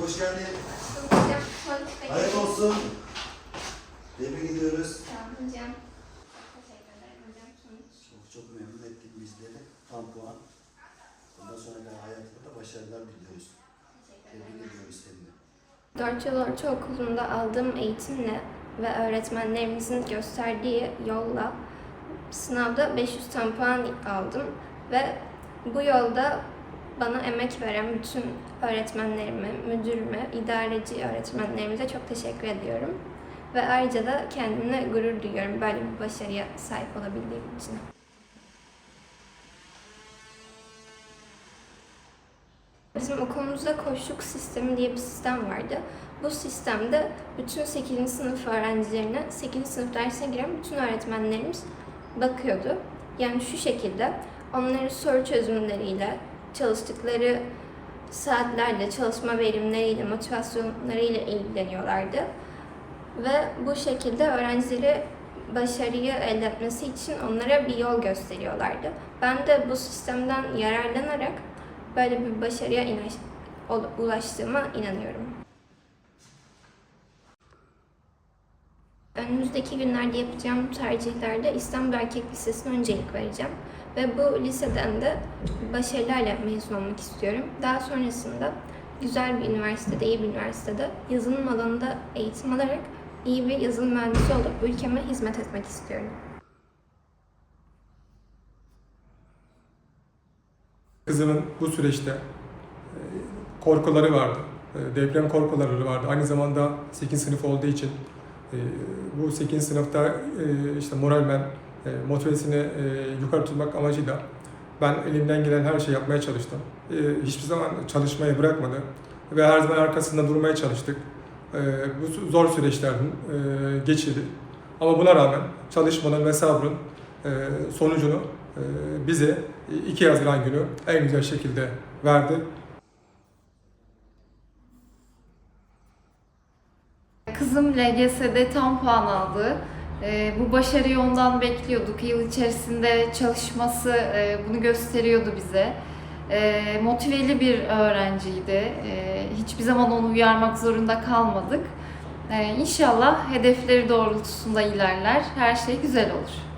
hoş geldin. Hayırlı olsun. Tebrik ediyoruz. Tamam hocam. Çok teşekkür ederim hocam. Sonuç. Çok çok memnun ettik bizleri. Tam puan. Bundan sonraki hayatında da başarılar diliyoruz. Tebrik ederim. ediyoruz seni. de. Dört yıl ortaokulunda aldığım eğitimle ve öğretmenlerimizin gösterdiği yolla sınavda 500 tam puan aldım ve bu yolda bana emek veren bütün öğretmenlerime, müdürüme, idareci öğretmenlerimize çok teşekkür ediyorum. Ve ayrıca da kendimle gurur duyuyorum böyle bir başarıya sahip olabildiğim için. Bizim okulumuzda koşluk sistemi diye bir sistem vardı. Bu sistemde bütün 8. sınıf öğrencilerine 8. sınıf dersine giren bütün öğretmenlerimiz bakıyordu. Yani şu şekilde onları soru çözümleriyle, çalıştıkları saatlerle, çalışma verimleriyle, motivasyonlarıyla ilgileniyorlardı. Ve bu şekilde öğrencileri başarıyı elde etmesi için onlara bir yol gösteriyorlardı. Ben de bu sistemden yararlanarak böyle bir başarıya ulaştığıma inanıyorum. Önümüzdeki günlerde yapacağım tercihlerde İstanbul Erkek Lisesi'ne öncelik vereceğim. Ve bu liseden de başarılarla mezun olmak istiyorum. Daha sonrasında güzel bir üniversitede, iyi bir üniversitede yazılım alanında eğitim alarak iyi bir yazılım mühendisi olup ülkeme hizmet etmek istiyorum. Kızımın bu süreçte e, korkuları vardı. E, Deprem korkuları vardı. Aynı zamanda 8 sınıf olduğu için e, bu 8 sınıfta işte moralmen motivesini e, yukarı tutmak amacıyla ben elimden gelen her şeyi yapmaya çalıştım. E, Hiçbir zaman çalışmayı bırakmadı ve her zaman arkasında durmaya çalıştık. E, Bu zor süreçlerden e, geçirdi. Ama buna rağmen çalışmanın ve sabrın sonucunu bize 2 Haziran günü en güzel şekilde verdi. Kızım LGS'de tam puan aldı. Ee, bu başarıyı ondan bekliyorduk. Yıl içerisinde çalışması e, bunu gösteriyordu bize. Ee, motiveli bir öğrenciydi. Ee, hiçbir zaman onu uyarmak zorunda kalmadık. Ee, inşallah hedefleri doğrultusunda ilerler. Her şey güzel olur.